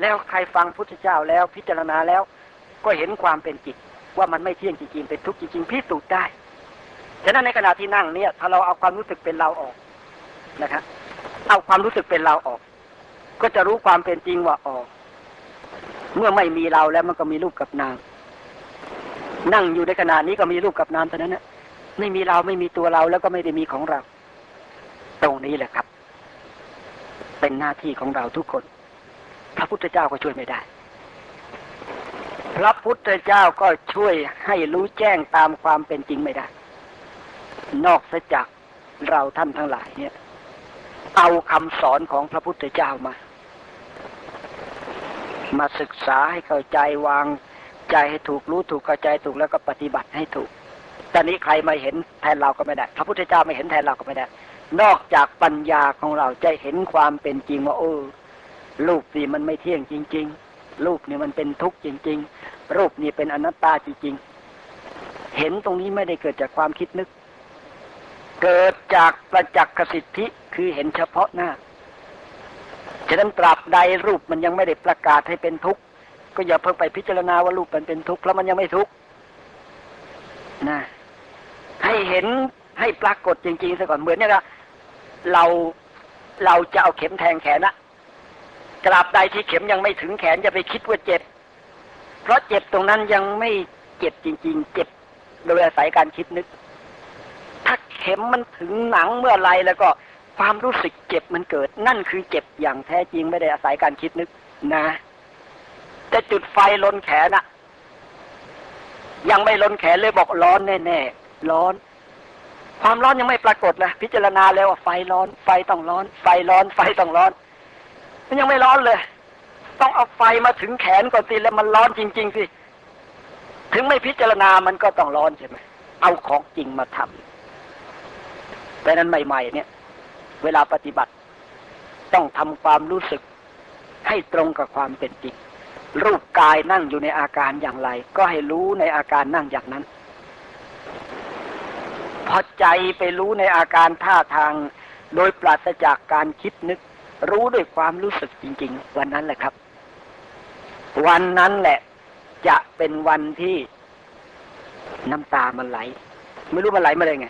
แล้วใครฟังพุทธเจ้าแล้วพิจารณาแล้ว ก็เห็นความเป็นจิตว่ามันไม่เที่ยงจริงๆเป็นทุกข์จริงๆพิสูจน์ได้ ฉะนั้นในขณะที่นั่งเนี่ย ถ้าเราเอาความรู้สึกเป็นเราออกนะครับเอาความรู้สึกเป็นเราออก ก็จะรู้ความเป็นจริงว่าออก เมื่อไม่มีเราแล้วมันก็มีรูปกับนามนั่งอยู่ในขณะนี้ก็มีรูปกับนามเท่านั้นนะไม่มีเราไม่มีตัวเราแล้วก็ไม่ได้มีของเรา ตรงนี้แหละครับ เป็นหน้าที่ของเราทุกคน พระพุทธเจ้าก็ช่วยไม่ได้ พระพุทธเจ้าก็ช่วยให้รู้แจ้งตามความเป็นจริงไม่ได้ นอกจากเราท่านทั้งหลายเนี่ย เอาคำสอนของพระพุทธเจ้ามา มาศึกษาให้เข้าใจวางใจให้ถูกรู้ถูกเข้าใจถูกแล้วก็ปฏิบัติให้ถูกตอนนี้ใครมาเห็นแทนเราก็ไม่ได้ พระพุทธเจ้าไม่เห็นแทนเราก็ไม่ได้ นอกจากปัญญาของเราจะเห็นความเป็นจริงว่า โอ้ รูปนี่มันไม่เที่ยงจริง ๆ รูปนี่มันเป็นทุกข์จริง ๆ รูปนี่เป็นอนัตตาจริงๆ เห็นตรงนี้ไม่ได้เกิดจากความคิดนึก เกิดจากประจักษ์สิทธิคือเห็นเฉพาะหน้า ฉะนั้นตราบใดรูปมันยังไม่ได้ประกาศให้เป็นทุกข์ ก็อย่าเพิ่งไปพิจารณาว่ารูปมันเป็นทุกข์เพราะมันยังไม่ทุกข์นะให้เห็นให้ปรากฏจริงๆซะก่อนเหมือนเนี่ยนะเราเราจะเอาเข็มแทงแขนนะ ตราบใดที่เข็มยังไม่ถึงแขนจะไปคิดว่าเจ็บ เพราะเจ็บตรงนั้นยังไม่เจ็บจริง ๆ เจ็บโดยอาศัยการคิดนึก ถ้าเข็มมันถึงหนังเมื่อไรแล้วก็ความรู้สึกเจ็บมันเกิด นั่นคือเจ็บอย่างแท้จริงไม่ได้อาศัยการคิดนึกนะจะจุดไฟลนแขนอะยังไม่ลนแขนเลยบอกร้อนแน่ๆร้อน ความร้อนยังไม่ปรากฏเลยพิจารณาแล้วว่าไฟร้อน ไฟต้องร้อน ไฟร้อน ไฟต้องร้อน มันยังไม่ร้อนเลย ต้องเอาไฟมาถึงแขนก่อนสิแล้วมันร้อนจริง ๆสิถึงไม่พิจารณามันก็ต้องร้อนใช่ไหมเอาของจริงมาทำแต่นั้นใหม่ ๆ เนี่ย เวลาปฏิบัติ ต้องทำความรู้สึก ให้ตรงกับความเป็นจริงรูปกายนั่งอยู่ในอาการอย่างไร ก็ให้รู้ในอาการนั่งอย่างนั้น พอใจไปรู้ในอาการท่าทาง โดยปราศจากการคิดนึก รู้ด้วยความรู้สึกจริง ๆ วันนั้นแหละครับ วันนั้นแหละ จะเป็นวันที่น้ำตามันไหล ไม่รู้มันไหลมาเลยไง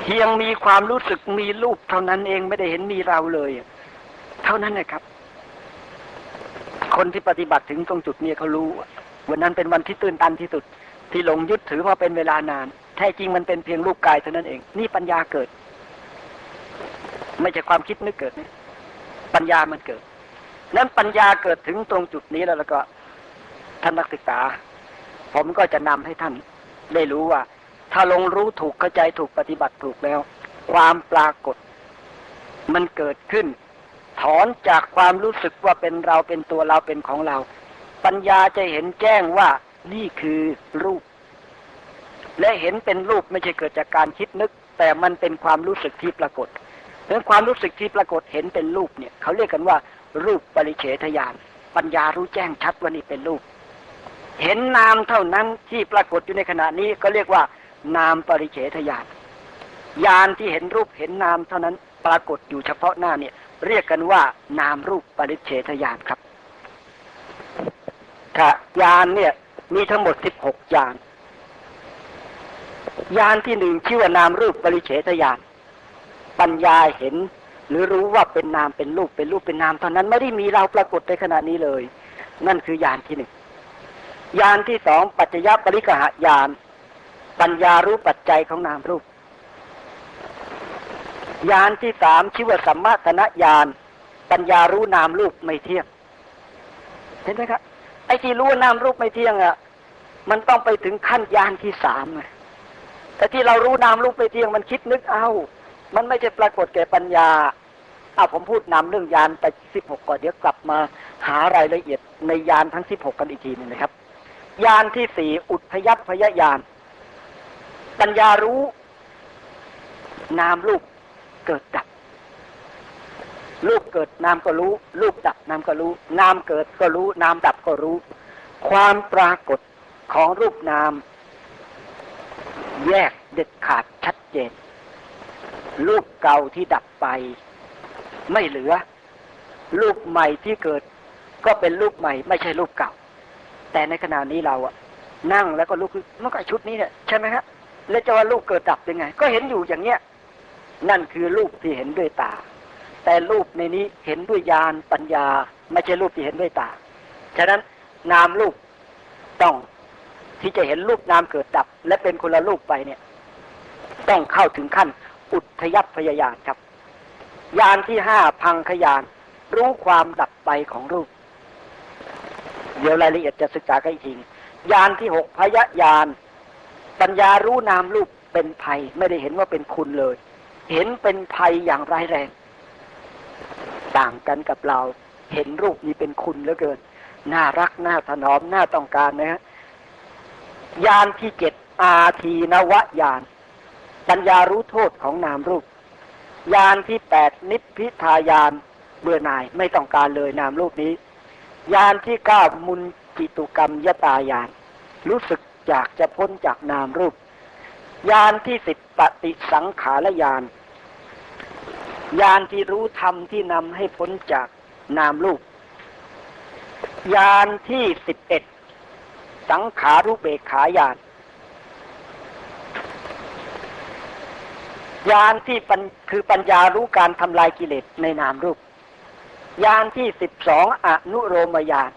เพียงมีความรู้สึกมีรูปเท่านั้นเองไม่ได้เห็นมีเราเลย เท่านั้นนะครับ คนที่ปฏิบัติถึงตรงจุดนี้เขารู้ วันนั้นเป็นวันที่ตื่นตันที่สุด ที่หลงยึดถือมาเป็นเวลานาน แท้จริงมันเป็นเพียงรูปกายเท่านั้นเอง นี่ปัญญาเกิด ไม่ใช่ความคิดนึกเกิดนะปัญญามันเกิด นั้นปัญญาเกิดถึงตรงจุดนี้แล้วแล้วก็ท่านนักศึกษา ผมก็จะนำให้ท่านได้รู้ว่า ถ้าลงรู้ถูกเข้าใจถูกปฏิบัติถูกแล้ว ความปรากฏ มันเกิดขึ้น ถอนจากความรู้สึกว่าเป็นเราเป็นตัวเราเป็นของเรา ปัญญาจะเห็นแจ้งว่านี่คือรูป และเห็นเป็นรูปไม่ใช่เกิดจากการคิดนึก แต่มันเป็นความรู้สึกที่ปรากฏ เพราะความรู้สึกที่ปรากฏเห็นเป็นรูปเนี่ยเขาเรียกกันว่า รูปปริเฉทญาณปัญญารู้แจ้งชัดว่านี่เป็นรูป เห็นนามเท่านั้นที่ปรากฏอยู่ในขณะนี้ก็เรียกว่า นามปริเฉทญาณญาณที่เห็นรูปเห็นนามเท่านั้นปรากฏอยู่เฉพาะหน้าเนี่ย เรียกกันว่านามรูปปริเฉทญาณครับถ้ายานเนี่ยมีทั้งหมดสิบหกยานยานที่หนึ่งชื่อว่านามรูปปริเฉทญาณ ปัญญาเห็น หรือรู้ว่าเป็นนามเป็นรูปเป็นรูปเป็นนามเท่านั้นไม่ได้มีเราปรากฏในขณะนี้เลย นั่นคือยานที่หนึ่งยานที่สองปัจจยปริกหายาน ปัญญารู้ปัจจัยของนามรูปยานที่สามชื่อว่าสัมมาธนญาณปัญญารู้นามรูปไม่เที่ยงเห็นไหมครับไอ้ที่รู้นามรูปไม่เที่ยงอะมันต้องไปถึงขั้นยานที่สามแต่ที่เรารู้นามรูปไม่เที่ยงมันคิดนึกเอา มันไม่ใช่ปรากฏแก่ปัญญาเอาผมพูดนำเรื่องยานไปสิบหกก่อนเดี๋ยวกลับมาหารายละเอียดในยานทั้งสิบหกกันอีกทีนึงนะครับ ยานที่สี่อุทยัพยญาณปัญญารู้ นามรูปเกิดดับรูปเกิดนามก็รู้รูปดับนามก็รู้ นามเกิดก็รู้นามดับก็รู้ ความปรากฏของรูปนาม แยกเด็ดขาดชัดเจน รูปเก่าที่ดับไป ไม่เหลือ รูปใหม่ที่เกิด ก็เป็นรูปใหม่ ไม่ใช่รูปเก่า แต่ในขณะนี้เราอะนั่งแล้วก็ลุกมันก็ชุดนี้เนี่ยใช่ไหมฮะแล้วจะว่ารูปเกิดดับยังไง ก็เห็นอยู่อย่างเนี้ยนั่นคือรูปที่เห็นด้วยตา แต่รูปในนี้เห็นด้วยญาณปัญญา ไม่ใช่รูปที่เห็นด้วยตา ฉะนั้นนามรูปต้องที่จะเห็นรูปนามเกิดดับ และเป็นคนละรูปไปเนี่ย ต้องเข้าถึงขั้น อุทยัพยายานครับ ยานที่ห้าพังขยาน รู้ความดับไปของรูป เดี๋ยวรายละเอียดจะศึกษากันอีกทียานที่หกพยญาณปัญญารู้นามรูปเป็นภัย ไม่ได้เห็นว่าเป็นคุณเลย เห็นเป็นภัยอย่างร้ายแรง ต่างกันกับเรา เห็นรูปนี้เป็นคุณเหลือเกิน น่ารักน่าถนอมน่าต้องการนะฮะยานที่เจ็ดอาทีนวยาน ปัญญารู้โทษของนามรูปยานที่แปดนิพพิทายานเบื่อหน่ายไม่ต้องการเลยนามรูปนี้ ยานที่เก้ามุนจิตุกรรมยตายาน รู้สึกอยากจะพ้นจากนามรูป ยานที่สิบปฏิสังขารยาน ยานที่รู้ธรรมที่นำให้พ้นจากนามรูป ยานที่สิบเอ็ดสังขารุเบกขายาน ยานที่ปัคือปัญญารู้การทำลายกิเลสในนามรูปยานที่สิบสองอนุโรมยาน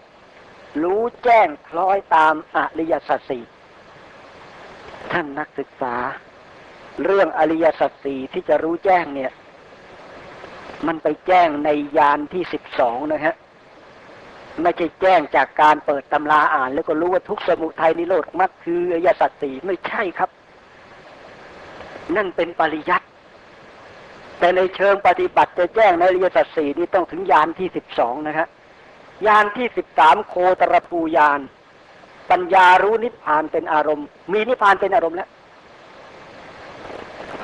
รู้แจ้งคล้อยตามอริยสัจสี่ท่านนักศึกษา เรื่องอริยสัจสี่ที่จะรู้แจ้งเนี่ย มันไปแจ้งในยานที่สิบสองนะฮะไม่ใช่แจ้งจากการเปิดตำราอ่าน แล้วก็รู้ว่าทุกสมุทัยนิโรธมรรคคืออริยสัจสี่ไม่ใช่ครับ นั่นเป็นปริยัติแต่ในเชิงปฏิบัติจะแจ้งในอริยสัจสี่นี่ต้องถึงยานที่สิบสองนะครับยานที่สิบสามโคตรปูยาน ปัญญารู้นิพพานเป็นอารมณ์ มีนิพพานเป็นอารมณ์แล้ว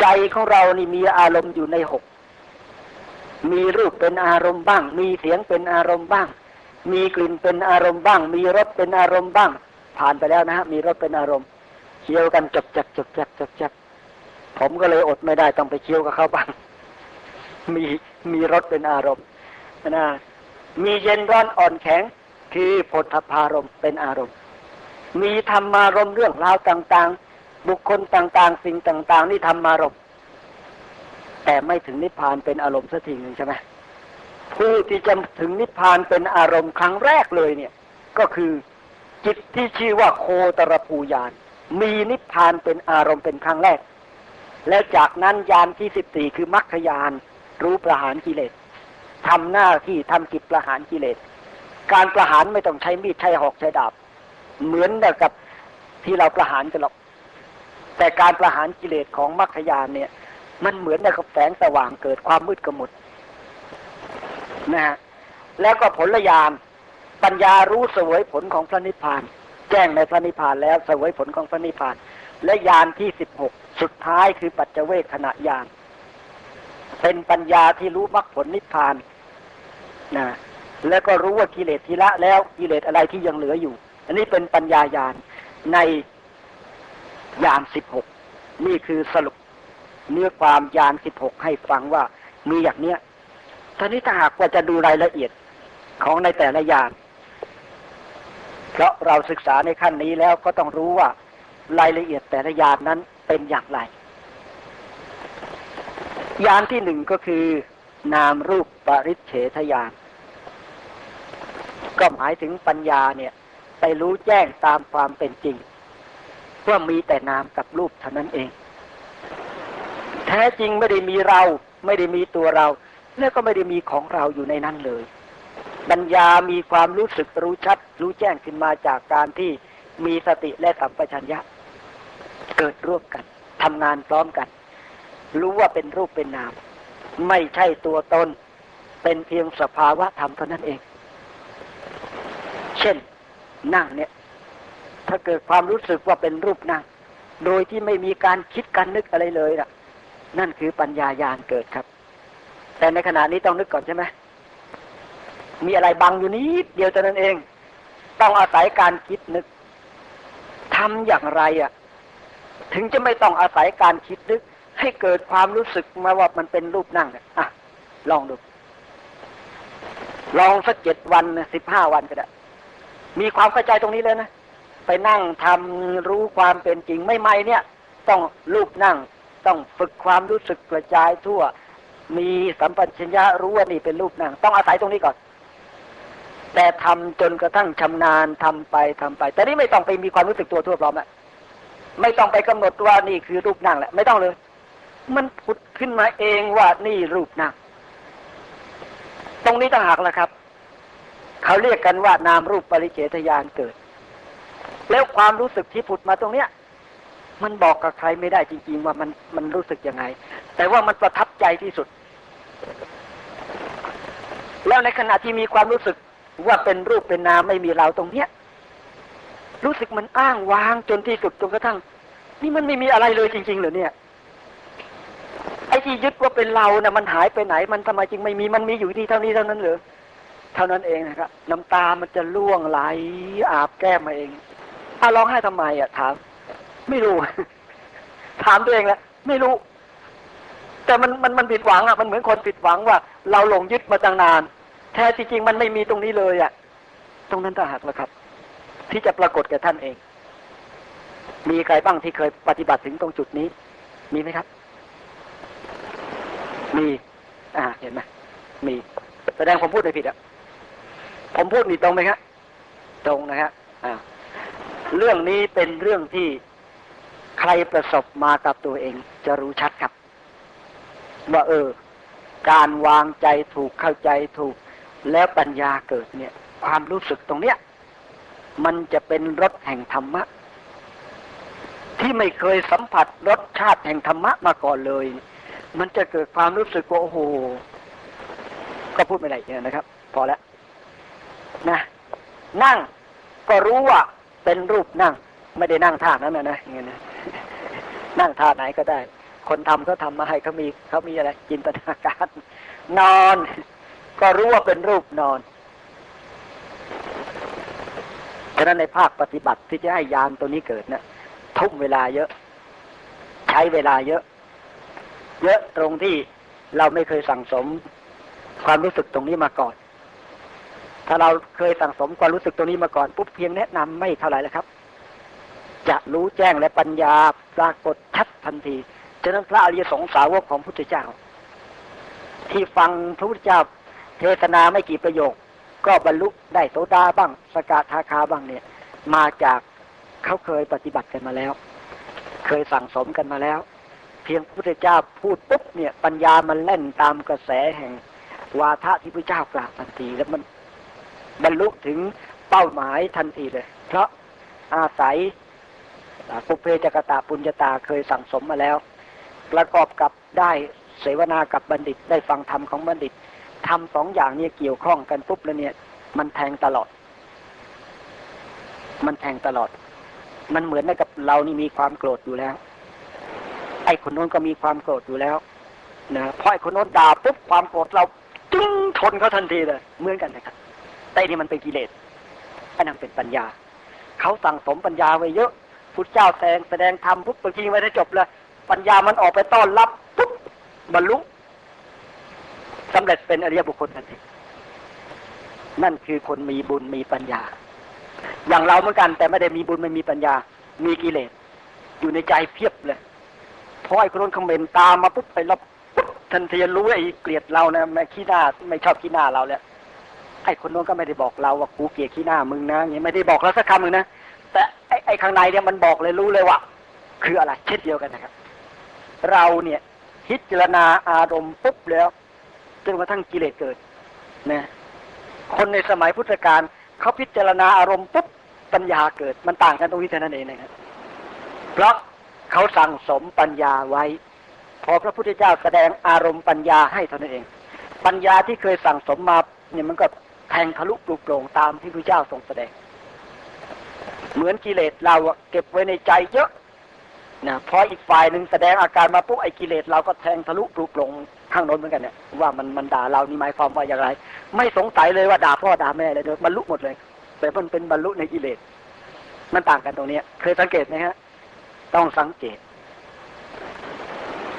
ใจของเรานี่มีอารมณ์อยู่ในหกมีรูปเป็นอารมณ์บ้าง มีเสียงเป็นอารมณ์บ้าง มีกลิ่นเป็นอารมณ์บ้าง มีรสเป็นอารมณ์บ้าง ผ่านไปแล้วนะฮะมีรสเป็นอารมณ์เคี้ยวกันจบจับจบจับจบจับ ผมก็เลยอดไม่ได้ต้องไปเคี้ยวกับเขาบ้างมีมีรสเป็นอารมณ์นะมีเย็นร้อนอ่อนแข็งคือผลทพารมเป็นอารมณ์ มีธรรมารมเรื่องราวต่าง ๆ บุคคลต่าง ๆ สิ่งต่าง ๆ นี่ธรรมารมแต่ไม่ถึงนิพพานเป็นอารมณ์สักทีหนึ่งใช่ไหมผู้ที่จะถึงนิพพานเป็นอารมณ์ครั้งแรกเลยเนี่ย ก็คือจิตที่ชื่อว่าโคตรภูยาน มีนิพพานเป็นอารมณ์เป็นครั้งแรก แล้วจากนั้นยานที่สิบสี่คือมรรคยานรู้ประหารกิเลสทำหน้าที่ทำกิจประหารกิเลส การประหารไม่ต้องใช้มีดใช้หอกใช้ดาบ เหมือนกับที่เราประหารกันหรอก แต่การประหารกิเลสของมรรคยานเนี่ย มันเหมือนกับแสงสว่างเกิดความมืดกระหมดนะฮะแล้วก็ผลญาณปัญญารู้เสวยผลของพระนิพพาน แจ้งในพระนิพพานแล้วเสวยผลของพระนิพพาน และญาณที่สิบหก สุดท้ายคือปัจเจเวคขณะญาณเป็นปัญญาที่รู้มรรคผลนิพพานนะแล้วก็รู้ว่ากิเลสทีละแล้วกิเลสอะไรที่ยังเหลืออยู่ อันนี้เป็นปัญญาญาณในญาณสิบหกนี่คือสรุปเนื้อความญาณสิบหกให้ฟังว่ามีอย่างเนี้ยท่านี้ถ้าหากว่าจะดูรายละเอียดของในแต่ละญาณเพราะเราศึกษาในขั้นนี้แล้วก็ต้องรู้ว่ารายละเอียดแต่ละญาณนั้น เป็นอย่างไรญาณที่หนึ่งก็คือ นามรูปปริเฉทญาณก็หมายถึงปัญญาเนี่ย ไปรู้แจ้งตามความเป็นจริงว่ามีแต่นามกับรูปเท่านั้นเอง แท้จริงไม่ได้มีเรา ไม่ได้มีตัวเรา แล้วก็ไม่ได้มีของเราอยู่ในนั้นเลยปัญญามีความรู้สึกรู้ชัด รู้แจ้งขึ้นมาจากการที่มีสติและสัมปชัญญะ เกิดร่วมกันทำงานพร้อมกัน รู้ว่าเป็นรูปเป็นนาม ไม่ใช่ตัวตน เป็นเพียงสภาวะธรรมเท่านั้นเอง เช่นนั่งเนี่ย ถ้าเกิดความรู้สึกว่าเป็นรูปนั่ง โดยที่ไม่มีการคิดการนึกอะไรเลยล่ะ นั่นคือปัญญายาณเกิดครับ แต่ในขณะนี้ต้องนึกก่อนใช่ไหมมีอะไรบังอยู่นิดเดียวเท่านั้นเอง ต้องอาศัยการคิดนึกทำอย่างไรอะ ถึงจะไม่ต้องอาศัยการคิดนึก ให้เกิดความรู้สึกมาว่ามันเป็นรูปนั่งอะ ลองดู ลองสักเจ็ดวันสิบห้าวันก็ได้ มีความเข้าใจตรงนี้เลยนะ ไปนั่งทำรู้ความเป็นจริงไม่ไม่เนี่ย ต้องลูกนั่ง ต้องฝึกความรู้สึกกระจายทั่ว มีสัมปชัญญะรู้ว่านี่เป็นรูปนั่ง ต้องอาศัยตรงนี้ก่อนแต่ทำจนกระทั่งชำนาญทำไปทำไป แต่นี่ไม่ต้องไปมีความรู้สึกตัวทั่วพร้อมอะ ไม่ต้องไปกำหนดว่านี่คือรูปนั่งแหละไม่ต้องเลย มันผุดขึ้นมาเองว่านี่รูปนั่งตรงนี้ต่างหากแหละครับ เขาเรียกกันว่านามรูปปริเฉทญาณเกิด แล้วความรู้สึกที่ผุดมาตรงเนี้ย มันบอกกับใครไม่ได้จริงๆว่ามันมันรู้สึกยังไง แต่ว่ามันประทับใจที่สุด แล้วในขณะที่มีความรู้สึกว่าเป็นรูปเป็นนามไม่มีเราตรงเนี้ย รู้สึกมันอ้างว้างจนที่สุดจนกระทั่ง นี่มันไม่มีอะไรเลยจริง ๆ เหรอเนี่ย ไอ้ที่ยึดว่าเป็นเรานะ่ะมันหายไปไหน มันทำไมจึงไม่มีมันมีอยู่ที่เท่านี้เท่านั้นเหรอเท่านั้นเองนะครับน้ำตามันจะล่วงไหลอาบแก้มมาเองถ้าร้องไห้ทำไมอะถาม ไม่รู้ ถามตัวเองแหละไม่รู้ แต่มันมันมันผิดหวังอะมันเหมือนคนผิดหวังว่า เราหลงยึดมาตั้งนาน แท้จริงมันไม่มีตรงนี้เลยอะ ตรงนั้นต่างหากแล้วครับ ที่จะปรากฏแก่ท่านเอง มีใครบ้างที่เคยปฏิบัติถึงตรงจุดนี้ มีไหมครับ มี อ่า เห็นไหมมี แสดงผมพูดไม่ผิดอะ ผมพูดนี่ตรงไหมครับตรงนะฮะอ่า เรื่องนี้เป็นเรื่องที่ใครประสบมากับตัวเอง จะรู้ชัดครับ ว่าเออ การวางใจถูกเข้าใจถูก แล้วปัญญาเกิดเนี่ย ความรู้สึกตรงเนี้ย มันจะเป็นรสแห่งธรรมะ ที่ไม่เคยสัมผัสรสชาติแห่งธรรมะมาก่อนเลย มันจะเกิดความรู้สึกว่าโอ้โห ก็พูดไม่ได้เนี่ยนะครับ พอแล้วนะ นั่งก็รู้ว่าเป็นรูปนั่ง ไม่ได้นั่งท่านั้นนะนะอย่างเงี้ยนะนั่งท่าไหนก็ได้ คนทำเขาทำมาให้เขามีเขามีอะไรจินตนาการ นอน ก็รู้ว่าเป็นรูปนอน ฉะนั้นในภาคปฏิบัติที่จะให้ยานตัวนี้เกิดเนะทุ่มเวลาเยอะ ใช้เวลาเยอะ เยอะตรงที่เราไม่เคยสั่งสมความรู้สึกตรงนี้มาก่อน ถ้าเราเคยสั่งสมความรู้สึกตรงนี้มาก่อนปุ๊บเพียงแนะนำไม่เท่าไหร่แล้วครับ จะรู้แจ้งและปัญญาปรากฏชัดทันทีฉะนั้นพระอริยสงสาวกของพุทธเจ้า ที่ฟังพระพุทธเจ้า เทศนาไม่กี่ประโยค ก็บรรลุได้โสดาบ้าง สกทาคาบ้างเนี่ย มาจากเขาเคยปฏิบัติกันมาแล้ว เคยสั่งสมกันมาแล้ว เพียงพระพุทธเจ้าพูดปุ๊บเนี่ย ปัญญามันเล่นตามกระแสแห่ง วาทะที่พระเจ้ากล่าวทันทีแล้วมันบรรลุถึงเป้าหมายทันทีเลย เพราะอาศัยปุเพจกตาปุญญาตาเคยสั่งสมมาแล้ว ประกอบกับได้เสวนากับบัณฑิตได้ฟังธรรมของบัณฑิต ทำสองอย่างนี้เกี่ยวข้องกันปุ๊บแล้วเนี่ย มันแทงตลอด มันแทงตลอด มันเหมือนกับเรานี่มีความโกรธอยู่แล้ว ไอ้คนโน้นก็มีความโกรธอยู่แล้วนะพอไอ้คนโน้นด่าปุ๊บความโกรธเราจึ้งทนเขาทันทีเลยเหมือนกันนะครับแต่นี่มันเป็นกิเลสอันนั้นเป็นปัญญาเขาสั่งสมปัญญาไว้เยอะพุทธเจ้าแสดงแสดงธรรมปุ๊บบางทีไม่ได้จบเลยปัญญามันออกไปต้อนรับปุ๊บบรรลุ สำเร็จเป็นอริยบุคคลทันทีนั่นคือคนมีบุญมีปัญญา อย่างเราเหมือนกัน แต่ไม่ได้มีบุญไม่มีปัญญา มีกิเลส อยู่ในใจเพียบเลยพอไอ้คนคอมเมนต์ตามมาปุ๊บไปรับปุ๊บทันทีรู้ไอ้เกลียดเรานะไม่ขี้หน้าไม่ชอบขี้หน้าเราแล้วไอ้คนโน้นก็ไม่ได้บอกเราว่ากูเกลียดขี้หน้ามึงนะอย่างไม่ได้บอกเราสักคำหนึ่งนะแต่ไอ้ไอ้ข้างในเนี่ยมันบอกเลยรู้เลยว่า คืออะไรเช่นเดียวกันนะครับ เราเนี่ยพิจารณาอารมณ์ปุ๊บแล้ว จนกระทั่งกิเลสเกิดนะคนในสมัยพุทธกาลเขาพิจารณาอารมณ์ปุ๊บปัญญาเกิด มันต่างกันตรงนี้เท่านั้นเองนะครับเพราะเขาสั่งสมปัญญาไว้ พอพระพุทธเจ้าแสดงอารมณ์ปัญญาให้เท่านั้นเอง ปัญญาที่เคยสั่งสมมาเนี่ยมันก็แทงทะลุปลุกโปร่งตามที่พระเจ้าทรงแสดง เหมือนกิเลสเราเก็บไว้ในใจเยอะนะพออีกฝ่ายหนึ่งแสดงอาการมาปุ๊บไอ้กิเลสเราก็แทงทะลุปลุกโปร่ง ข้างโน้นเหมือนกันเนี่ยว่ามันมันด่าเรานี่หมายความว่าอย่างไร ไม่สงสัยเลยว่าด่าพ่อด่าแม่เลยเนอะบรรลุหมดเลย แต่มันเป็นบรรลุในกิเลสมันต่างกันตรงนี้เคยสังเกตไหมฮะ ต้องสังเกต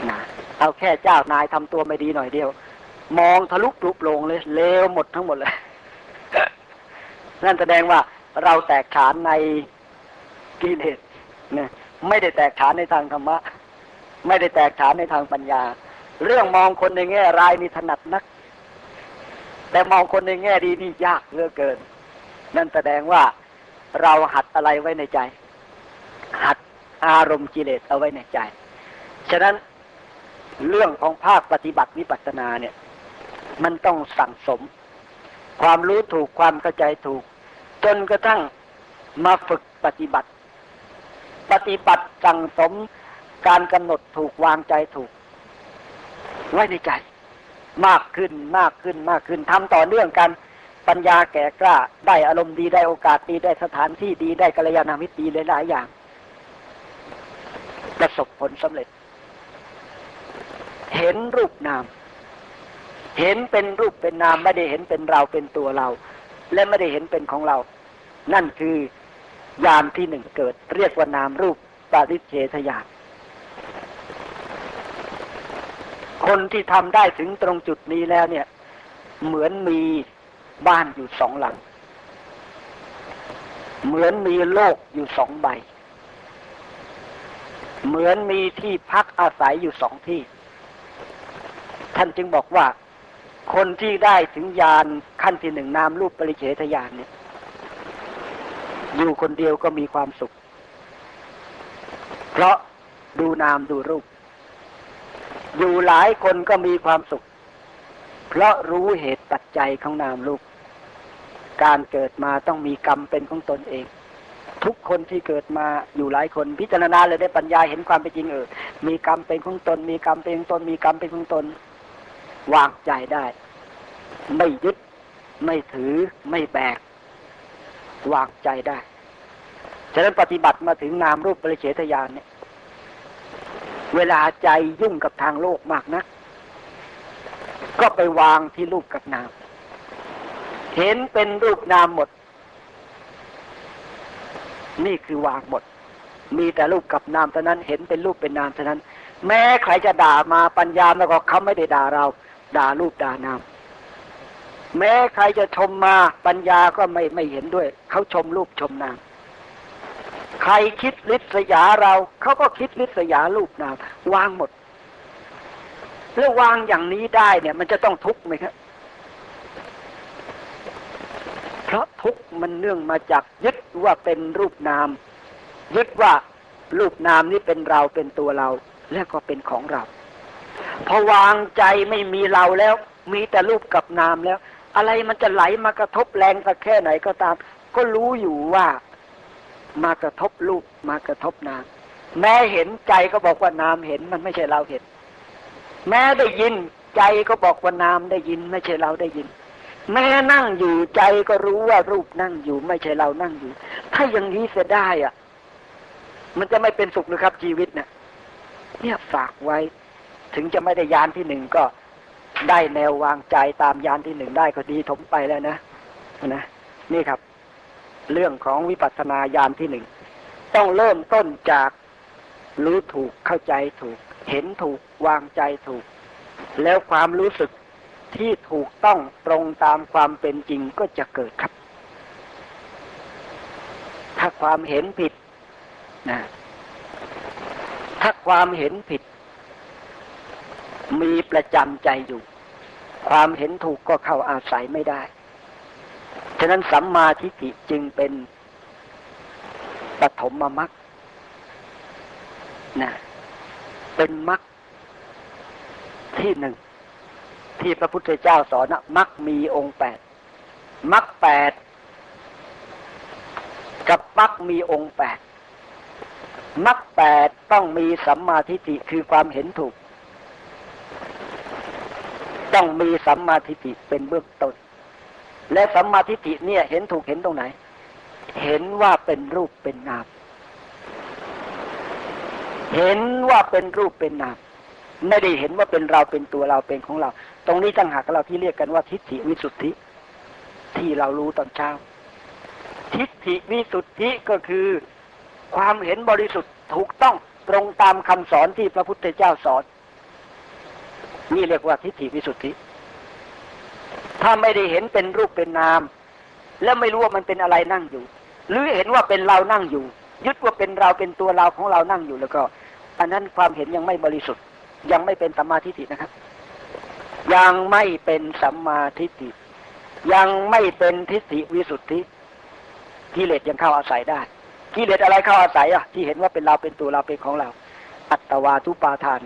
นะเอาแค่เจ้านายทำตัวไม่ดีหน่อยเดียว มองทะลุปลุกโปร่งเลยเลวหมดทั้งหมดเลย นั่นแสดงว่าเราแตกฉานในกิเลสนะไม่ได้แตกฉานในทางธรรมะ ไม่ได้แตกฉานในทางปัญญา เรื่องมองคนในแง่ร้ายนี่ถนัดนัก แต่มองคนในแง่ดีนี่ยากเหลือเกิน นั่นแสดงว่าเราหัดอะไรไว้ในใจ หัดอารมณ์กิเลสเอาไว้ในใจ ฉะนั้นเรื่องของภาคปฏิบัติวิปัสสนาเนี่ย มันต้องสั่งสม ความรู้ถูกความเข้าใจถูก จนกระทั่งมาฝึกปฏิบัติ ปฏิบัติสั่งสมการกำหนดถูกวางใจถูก ไว้ในใจ มากขึ้นมากขึ้นมากขึ้นทำต่อเนื่องกัน ปัญญาแก่กล้า ได้อารมณ์ดีได้โอกาสดีได้สถานที่ดีได้กัลยาณมิตรดีหลายๆอย่าง ประสบผลสำเร็จ เห็นรูปนาม เห็นเป็นรูปเป็นนามไม่ได้เห็นเป็นเราเป็นตัวเรา และไม่ได้เห็นเป็นของเรา นั่นคือยานที่หนึ่งเกิด เรียกว่านามรูปปาริเฉทญาณ คนที่ทำได้ถึงตรงจุดนี้แล้วเนี่ย เหมือนมีบ้านอยู่สองหลัง เหมือนมีโลกอยู่สองใบ เหมือนมีที่พักอาศัยอยู่สองที่ ท่านจึงบอกว่า คนที่ได้ถึงยานขั้นที่หนึ่งนามรูปปริเฉทญาณเนี่ย อยู่คนเดียวก็มีความสุข เพราะดูนามดูรูป อยู่หลายคนก็มีความสุข เพราะรู้เหตุปัจจัยของนามรูปการเกิดมาต้องมีกรรมเป็นของตนเอง ทุกคนที่เกิดมาอยู่หลายคนพิจารณาเลยได้ปัญญาเห็นความเป็นจริงเออ มีกรรมเป็นของตน มีกรรมเป็นของตน มีกรรมเป็นของตน วางใจได้ ไม่ยึด ไม่ถือ ไม่แบก วางใจได้ ฉะนั้นปฏิบัติมาถึงนามรูปปริเฉทญาณเนี่ย เวลาใจยุ่งกับทางโลกมากนะัก ก็ไปวางที่รูปกับนาม เห็นเป็นรูปนามหมด นี่คือวางหมด มีแต่รูปกับนามเท่านั้น เห็นเป็นรูปเป็นนามเท่านั้น แม้ใครจะด่ามาปัญญาแล้วก็เขาไม่ได้ด่าเรา ด่ารูปด่านาม แม้ใครจะชมมาปัญญาก็ไม่ไม่เห็นด้วย เขาชมรูปชมนาม ใครคิดลิษยาเราเขาก็คิดลิษยารูปนามวางหมด แล้ววางอย่างนี้ได้เนี่ย มันจะต้องทุกข์ไหมครับเพราะทุกข์มันเนื่องมาจากยึดว่าเป็นรูปนาม ยึดว่ารูปนามนี้เป็นเราเป็นตัวเรา และก็เป็นของเราพอวางใจไม่มีเราแล้ว มีแต่รูปกับนามแล้ว อะไรมันจะไหลมากระทบแรงสักแค่ไหนก็ตาม ก็รู้อยู่ว่า มากระทบรูปมากระทบนามแม้เห็นใจก็บอกว่านามเห็นมันไม่ใช่เราเห็น แม้ได้ยินใจก็บอกว่านามได้ยิน ไม่ใช่เราได้ยิน แม้นั่งอยู่ใจก็รู้ว่ารูปนั่งอยู่ ไม่ใช่เรานั่งอยู่ ถ้าอย่างนี้เสียได้อะ มันจะไม่เป็นสุขเลยครับชีวิตเนี่ยเนี่ยฝากไว้ ถึงจะไม่ได้ยานที่หนึ่งก็ได้แนววางใจตามยานที่หนึ่งได้ก็ดีถมไปแล้วนะนะนี่ครับ เรื่องของวิปัสสนาญาณที่หนึ่งต้องเริ่มต้นจากรู้ถูกเข้าใจถูก เห็นถูกวางใจถูก แล้วความรู้สึกที่ถูกต้องตรงตามความเป็นจริงก็จะเกิดครับ ถ้าความเห็นผิดนะถ้าความเห็นผิด มีประจำใจอยู่ ความเห็นถูกก็เข้าอาศัยไม่ได้ะนั้นสัมมาทิฏฐิจึงเป็นปฐมมรรคนะเป็นมรรคที่หนึ่ง ที่พระพุทธเจ้าสอนนะมรรคมีองค์แปดมรรคแปดกับมรรคมีองค์แปดมรรคแปดต้องมีสัมมาทิฏฐิคือความเห็นถูก ต้องมีสัมมาทิฏฐิเป็นเบื้องต้น และสัมมาทิฏฐิเนี่ยเห็นถูกเห็นตรงไหน เห็นว่าเป็นรูปเป็นนาม เห็นว่าเป็นรูปเป็นนาม ไม่ได้เห็นว่าเป็นเราเป็นตัวเราเป็นของเรา ตรงนี้ต่างหากเราที่เรียกกันว่าทิฏฐิวิสุทธิ ที่เรารู้ตอนเช้า ทิฏฐิวิสุทธิก็คือ ความเห็นบริสุทธิ์ถูกต้องตรงตามคำสอนที่พระพุทธเจ้าสอน นี่เรียกว่าทิฏฐิวิสุทธิ ถ้าไม่ได้เห็นเป็นรูปเป็นนาม แล้วไม่รู้ว่ามันเป็นอะไรนั่งอยู่ หรือเห็นว่าเป็นเรานั่งอยู่ ยึดว่าเป็นเราเป็นตัวเราของเรานั่งอยู่แล้วก็ อันนั้นความเห็นยังไม่บริสุทธิ์ ยังไม่เป็นสัมมาทิฏฐินะครับ ยังไม่เป็นสัมมาทิฏฐิยังไม่เป็นทิฏฐิวิสุทธิกิเลสยังเข้าอาศัยได้กิเลสอะไรเข้าอาศัยอะ ที่เห็นว่าเป็นเราเป็นตัวเราเป็นของเรา อัตวาทุปาทาน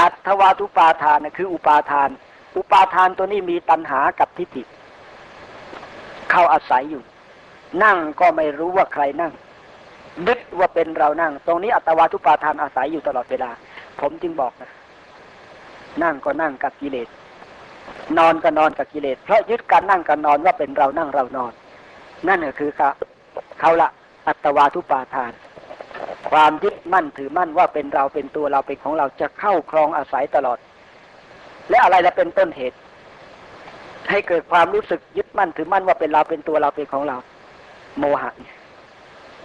อัตวาทุปาทานนะคือ อุปาทาน อุปาทานตัวนี้มีตัณหากับทิฏฐิเข้าอาศัยอยู่ นั่งก็ไม่รู้ว่าใครนั่งนึกว่าเป็นเรานั่ง ตรงนี้อัตวาทุปาทานอาศัยอยู่ตลอดเวลา ผมจึงบอกนะนั่งก็นั่งกับกิเลส นอนก็นอนกับกิเลส เพราะยึดการนั่งการนอนว่าเป็นเรานั่งเรานอน นั่นก็คือเขาเขาละอัตวาทุปาทาน ความยึดมั่นถือมั่นว่าเป็นเราเป็นตัวเราเป็นของเราจะเข้าครองอาศัยตลอด และอะไรละเป็นต้นเหตุ ให้เกิดความรู้สึกยึดมั่นถือมั่นว่าเป็นเราเป็นตัวเราเป็นของเรา โมหะ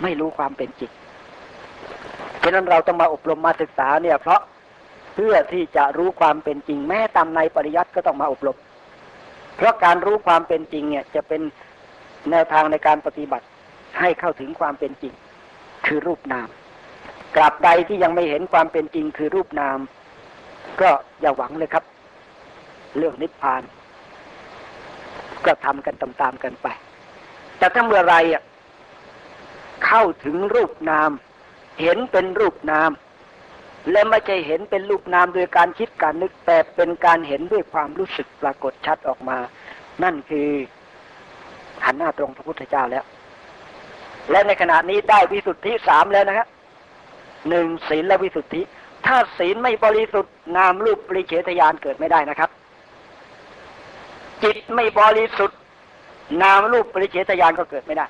ไม่รู้ความเป็นจริงฉะนั้นเราต้องมาอบรมมาศึกษาเนี่ย เพราะเพื่อที่จะรู้ความเป็นจริง แม้ตามในปริยัติก็ต้องมาอบรม เพราะการรู้ความเป็นจริงเนี่ย จะเป็นแนวทางในการปฏิบัติให้เข้าถึงความเป็นจริง คือรูปนามกราบใดที่ยังไม่เห็นความเป็นจริงคือรูปนาม ก็อย่าหวังเลยครับ เรื่องนิพพาน ก็ทำกันตามๆกันไป แต่ถ้าเมื่อไรอะเข้าถึงรูปนาม เห็นเป็นรูปนาม และไม่ใช่เห็นเป็นรูปนามโดยการคิดการนึกแต่เป็นการเห็นด้วยความรู้สึกปรากฏชัดออกมา นั่นคือหันหน้าตรงพระพุทธเจ้าแล้ว และในขณะนี้ได้วิสุทธิสามแล้วนะครับหนึ่งศีลและวิสุทธิ ถ้าศีลไม่บริสุทธิ์นามรูปปริเฉทยานเกิดไม่ได้นะครับ จิตไม่บริสุทธิ์ นามรูปปริเฉทยานก็เกิดไม่ได้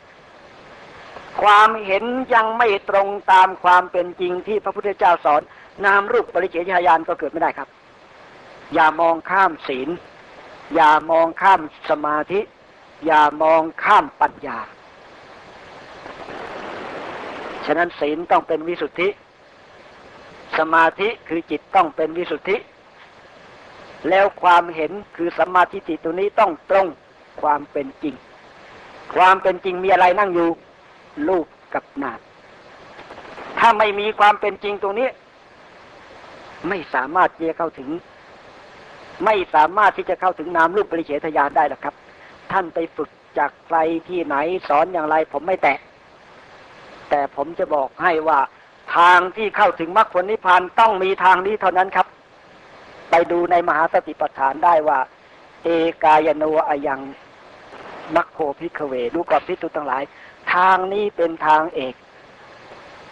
ความเห็นยังไม่ตรงตามความเป็นจริงที่พระพุทธเจ้าสอน นามรูปปริเฉทยานก็เกิดไม่ได้ครับ อย่ามองข้ามศีล อย่ามองข้ามสมาธิ อย่ามองข้ามปัญญา ฉะนั้นศีลต้องเป็นวิสุทธิ สมาธิคือจิตต้องเป็นวิสุทธิ แล้วความเห็นคือสมาธิจิตตัวนี้ต้องตรงความเป็นจริง ความเป็นจริงมีอะไรนั่งอยู่รูปกับนามถ้าไม่มีความเป็นจริงตรงนี้ ไม่สามารถที่จะเข้าถึง ไม่สามารถที่จะเข้าถึงนามรูปปริเฉทญาณได้หรอกครับ ท่านไปฝึกจากใครที่ไหนสอนอย่างไร ผมไม่แตะ แต่ผมจะบอกให้ว่าทางที่เข้าถึงมรรคผลนิพพานต้องมีทางนี้เท่านั้นครับ ไปดูในมหาสติปัฏฐานได้ว่า เอกายโนอายังมัคโคพิกเวดูก่อนพิจุทั้งหลาย ทางนี้เป็นทางเอก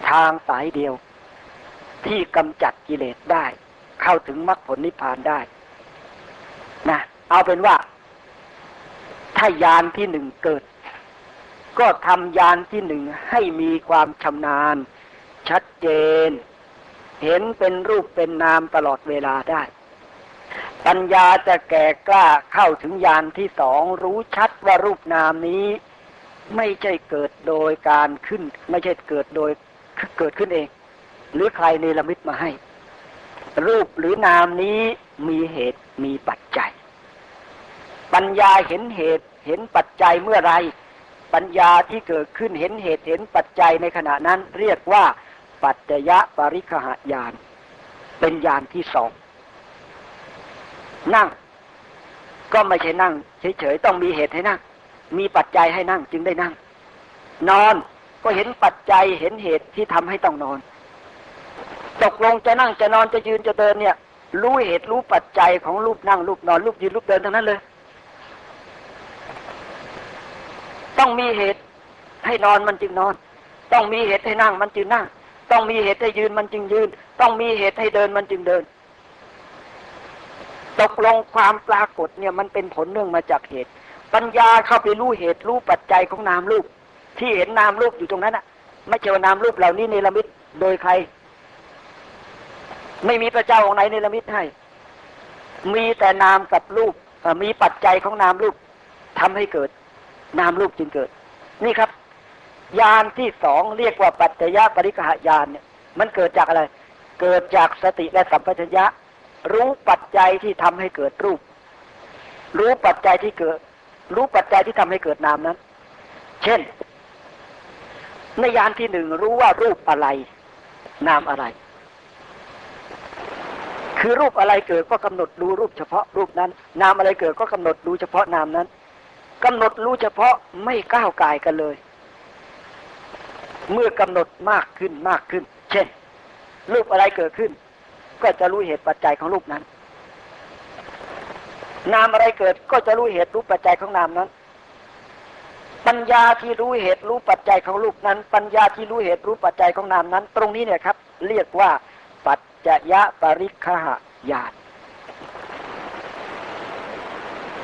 ทางสายเดียว ที่กำจัดกิเลสได้ เข้าถึงมรรคผลนิพพานได้นะเอาเป็นว่า ถ้ายานที่หนึ่งเกิด ก็ทำยานที่หนึ่งให้มีความชำนาญ ชัดเจน เห็นเป็นรูปเป็นนามตลอดเวลาได้ ปัญญาจะแก่กล้าเข้าถึงยานที่สองรู้ชัดว่ารูปนามนี้ ไม่ใช่เกิดโดยการขึ้น ไม่ใช่เกิดโดยเกิดขึ้นเอง หรือใครเนรมิตมาให้ รูปหรือนามนี้มีเหตุมีปัจจัย ปัญญาเห็นเหตุเห็นปัจจัยเมื่อไร ปัญญาที่เกิดขึ้นเห็นเหตุเห็นปัจจัยในขณะนั้น เรียกว่า ปัจจยะปริคหายานเป็นยานที่สอง นั่ง ก็ไม่ใช่นั่ง เฉยๆต้องมีเหตุให้นั่ง มีปัจจัยให้นั่งจึงได้นั่ง นอนก็เห็นปัจจัยเห็นเหตุที่ทำให้ต้องนอน ตกลงจะนั่งจะนอนจะยืนจะเดินเนี่ย รู้เหตุรู้ปัจจัยของรูปนั่งรูปนอนรูปยืนรูปเดินทั้งนั้นเลย ต้องมีเหตุให้นอนมันจึงนอน ต้องมีเหตุให้นั่งมันจึงนั่ง ต้องมีเหตุให้ยืนมันจึงยืน ต้องมีเหตุให้เดินมันจึงเดิน ตกลงความปรากฏเนี่ยมันเป็นผลเนื่องมาจากเหตุ ปัญญาเข้าไปรู้เหตุรู้ปัจจัยของนามรูป ที่เห็นนามรูปอยู่ตรงนั้นอะไม่ใช่ว่านามรูปเหล่านี้เนรมิตโดยใคร ไม่มีพระเจ้าองค์ไหนเนรมิตให้ มีแต่นามกับรูปมีปัจจัยของนามรูปทำให้เกิด นามรูปจึงเกิด นี่ครับยานที่สองเรียกว่าปัจจยปริกหายานเนี่ย มันเกิดจากอะไร เกิดจากสติและสัมปชัญญะ รู้ปัจจัยที่ทำให้เกิดรูป รู้ปัจจัยที่เกิด รู้ปัจจัยที่ทำให้เกิดนามนั้น เช่น ในยานที่หนึ่งรู้ว่ารูปอะไร นามอะไร คือรูปอะไรเกิดก็กำหนดรู้รูปเฉพาะรูปนั้น นามอะไรเกิดก็กำหนดรู้เฉพาะนามนั้นกำหนดรู้เฉพาะไม่ก้าวไกายกันเลย เมื่อกำหนดมากขึ้นมากขึ้น เช่น รูปอะไรเกิดขึ้น ก็จะรู้เหตุปัจจัยของรูปนั้น นามอะไรเกิดก็จะรู้เหตุรู้ปัจจัยของนามนั้น ปัญญาที่รู้เหตุรู้ปัจจัยของรูปนั้น ปัญญาที่รู้เหตุรู้ปัจจัยของนามนั้น ตรงนี้เนี่ยครับ เรียกว่า ปัจจยะปริคหญาณ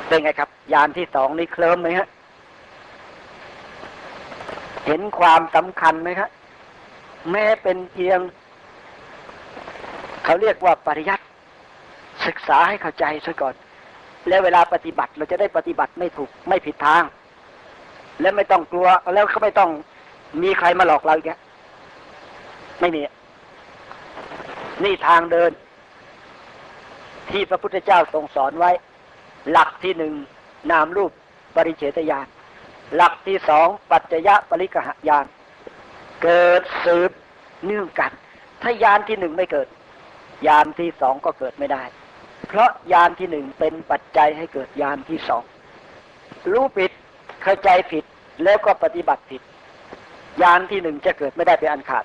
เป็นไงครับยานที่สองนี่เคลิ้มไหมฮะ เห็นความสำคัญไหมครับแม้เป็นเพียง เขาเรียกว่าปริยัติศึกษาให้เข้าใจซะก่อน แล้วเวลาปฏิบัติเราจะได้ปฏิบัติไม่ถูกไม่ผิดทาง และไม่ต้องกลัวแล้วก็ไม่ต้องมีใครมาหลอกเราอีกแล้วไม่มีนี่ทางเดิน ที่พระพุทธเจ้าทรงสอนไว้ หลักที่หนึ่งนามรูปปริเฉทญาณหลักที่สองปัจจยะปริกหญาณเกิดสืบเนื่องกัน ถ้ายานที่หนึ่งไม่เกิด ยานที่สองก็เกิดไม่ได้ เพราะยานที่หนึ่งเป็นปัจจัยให้เกิดยานที่สองรู้ผิดเข้าใจผิดแล้วก็ปฏิบัติผิด ยานที่หนึ่งจะเกิดไม่ได้เป็นอันขาด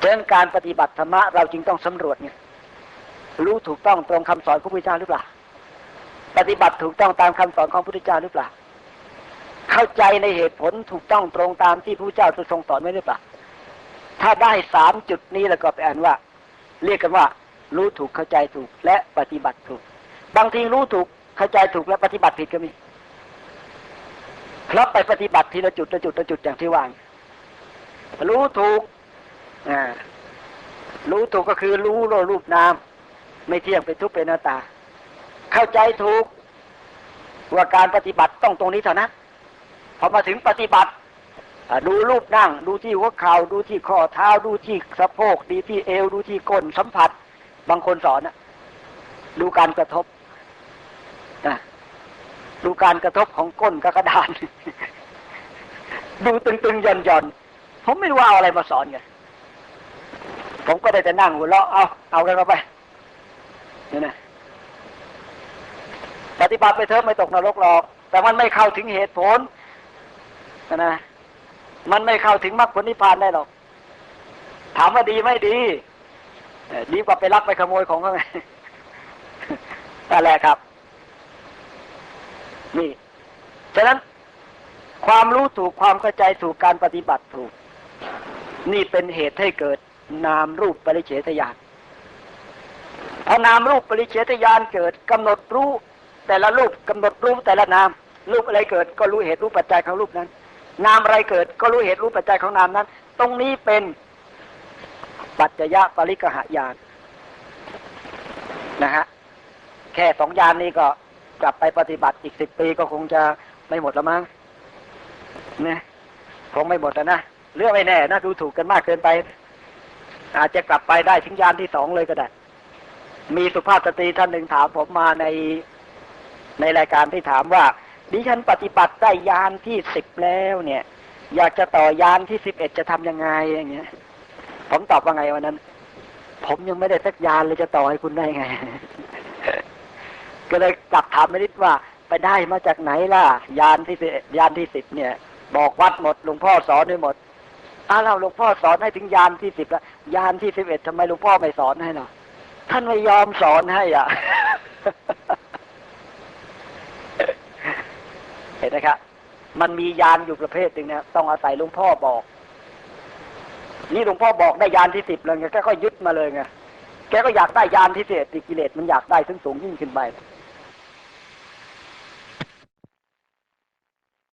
เรื่องการปฏิบัติธรรมะเราจึงต้องสำรวจไงรู้ถูกต้องตรงคำสอนของพระพุทธเจ้าหรือเปล่า ปฏิบัติถูกต้องตามคำสอนของพระพุทธเจ้าหรือเปล่า เข้าใจในเหตุผลถูกต้องตรงตามที่พระพุทธเจ้าทรงสอนไว้หรือเปล่า ถ้าได้สามจุดนี้แล้วก็แปลว่า เรียกกันว่า รู้ถูกเข้าใจถูกและปฏิบัติถูก บางทีรู้ถูกเข้าใจถูกและปฏิบัติผิดก็มีเพราะไปปฏิบัติทีละจุดละจุดละจุดอย่างที่ว่างรู้ถูกอ่ารู้ถูกก็คือรู้โลรูปนาม ไม่เที่ยงเป็นทุกข์เป็นหน้าตา เข้าใจถูกว่าการปฏิบัติต้องตรงนี้เท่านั้นพอมาถึงปฏิบัติ ดูรูปนั่ง ดูที่หัวเข่าดูที่ข้อเท้า ดูที่สะโพกดูที่เอว ดูที่ก้นสัมผัส บางคนสอนนะดูการกระทบนะดูการกระทบของก้นกับกระดาน ดูตึงๆหย่อนๆผมไม่รู้ว่าอะไรมาสอนไงผมก็ได้แต่นั่งหัวเราะเอาเอากันมาไปนี่นะปฏิบัติไปเถอะไม่ตกนรกหรอก แต่มันไม่เข้าถึงเหตุผลนะ มันไม่เข้าถึงมรรคผลนิพพานได้หรอก ถามว่าดีไม่ดีดีกว่าไปลักไปขโมยของเขาไงนั่นแหละครับ นี่ฉะนั้นความรู้ถูกความเข้าใจถูกการปฏิบัติถูก นี่เป็นเหตุให้เกิดนามรูปปริเฉทญาณพอนามรูปปริเฉทญาณเกิดกำหนดรู้แต่ละรูปกำหนดรู้แต่ละนามรูปอะไรเกิดก็รู้เหตุรู้ปัจจัยของรูปนั้น นามอะไรเกิดก็รู้เหตุรู้ปัจจัยของนามนั้น ตรงนี้เป็นปัจจยปริกหายานนะฮะแค่สองยานนี้ก็กลับไปปฏิบัติอีกสิบปีก็คงจะไม่หมดละมั้งเนี่ยคงไม่หมดแล้วนะเรื่องไม่แน่นะดูถูกกันมากเกินไป อาจจะกลับไปได้ถึงยานที่สองเลยก็ได้ มีสุภาพสตรีท่านหนึ่งถามผมมาในในรายการที่ถามว่า ดิฉันปฏิบัติได้ยานที่สิบแล้วเนี่ย อยากจะต่อยานที่สิบเอ็ดจะทำยังไงอย่างเงี้ย ผมตอบว่าไงวันนั้น ผมยังไม่ได้สักยานเลยจะต่อให้คุณได้ไง ก็เลยกลับถามไปนิดว่า ไปได้มาจากไหนล่ะ ยานที่ยานที่สิบเนี่ย บอกวัดหมดหลวงพ่อสอนด้วยหมดอ้าวเราหลวงพ่อสอนให้ถึงยานที่สิบแล้วยานที่สิบเอ็ดทำไมหลวงพ่อไม่สอนให้เนาะท่านไม่ยอมสอนให้อะ เห็นไหมครับมันมียานอยู่ประเภทหนึ่งนะต้องอาศัยหลวงพ่อบอก นี่หลวงพ่อบอกได้ยานที่สิบเลยไงแกก็ยึดมาเลยไงแกก็อยากได้ยานที่สิบกิเลสมันอยากได้ถึงสูงยิ่งขึ้นไป